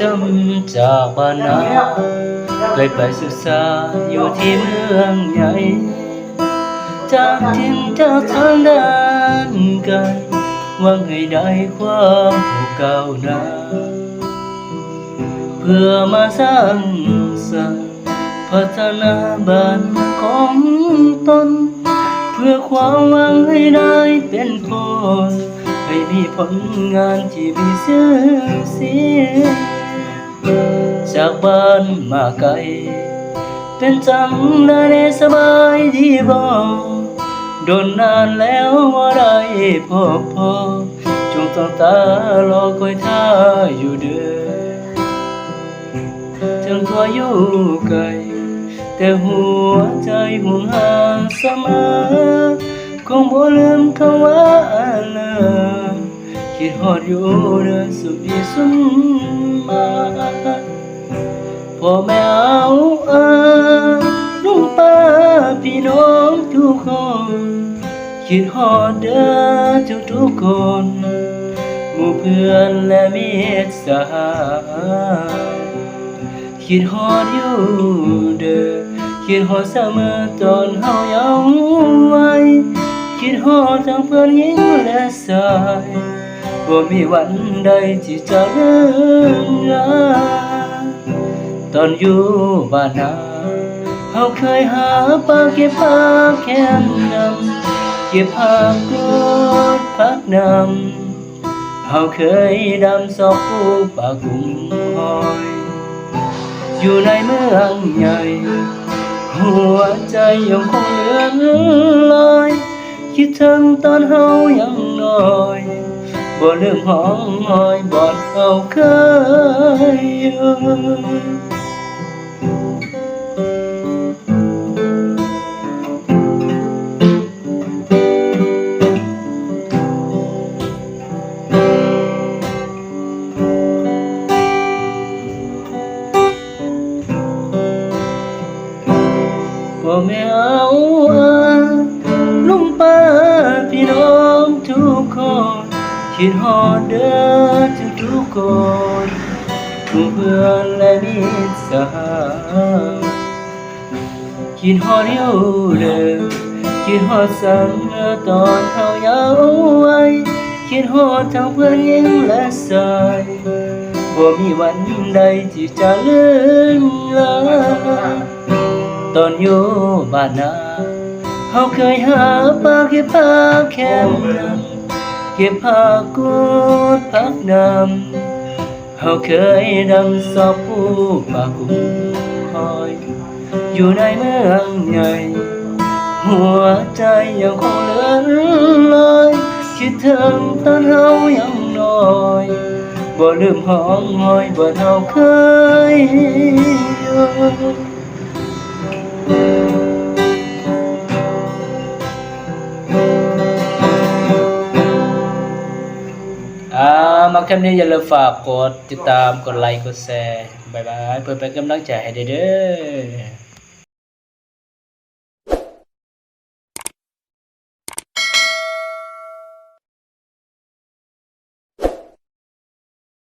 จำจากบ้านนาเลยไปศึกษาอยู่ที่เมืองใหญ่ จากทิ้งจากทางด้านไกลหวังให้ได้ความผูกเก่านาเพื่อมาสร้างสรรค์พัฒนาบ้านของตน เพื่อความหวัง เป็นผลให้มีผลงานที่มีชื่อเสียงจากบ้านมาไกล เป็นจังได้สบายดีบ่โดนนานแล้วว่าได้พบพอจงต้องตารอคอยท่าอยู่เด้อถึงตัวอยู่ไกลแต่หัวใจห่วงหาเสมอ คงบ่ลืมคำว่าเลิกคิดฮอดอยู่เด้อสุดดีสุดมาพ่อแม่เอาเอิญลุงป้าพี่น้องทุกคน คิดฮอดเด้อทุกทุกคนหมู่เพื่อนและมิตรสหายคิดฮอดอยู่เด้อคิดฮอดเสมอตอนเฮายังวัยคิด ฮอดทั้งเพื่อนหญิงและชายบ่มีวันใดที่จะลืมลาตอนอยู่บ้านนาเฮาเคยหาปลาเก็บผักแค้นนำเก็บผักกูดผักนำเฮาเคยดำสอบปูปลากุ้งหอย อยู่ในเมืองใหญ่ หัวใจยังคงเลื่อนลอย คิดถึงตอนเฮายังน้อย คิดฮอดเด้อทุกทุกคนหมู่เพื่อนและมิตรสหายคิดฮอดอยู่เด้อคิดฮอดสังเสมอตอนเฮาเยาว์วัยคิดฮอดทั้งเพื่อนหญิงและชายบ่มีวันใดที่จะลืมลาตอนอยู่บ้านนาเฮาเคยหาปลาเก็บผักแคมนำเก็บผักกูดผักนำเฮาเคยดำสอบปูปลากุ้งหอย อยู่ในเมืองใหญ่ หัวใจยังคงเลื่อนลอยคิดถึงตอนเฮายังน้อยบ่ลืมห้องหอยบ่เฮาเคย มาคลิปนี้อย่าลืมฝากกดติดตามกดไลค์กดแชร์บายบายเพื่อเป็นกำลังใจให้เด้อ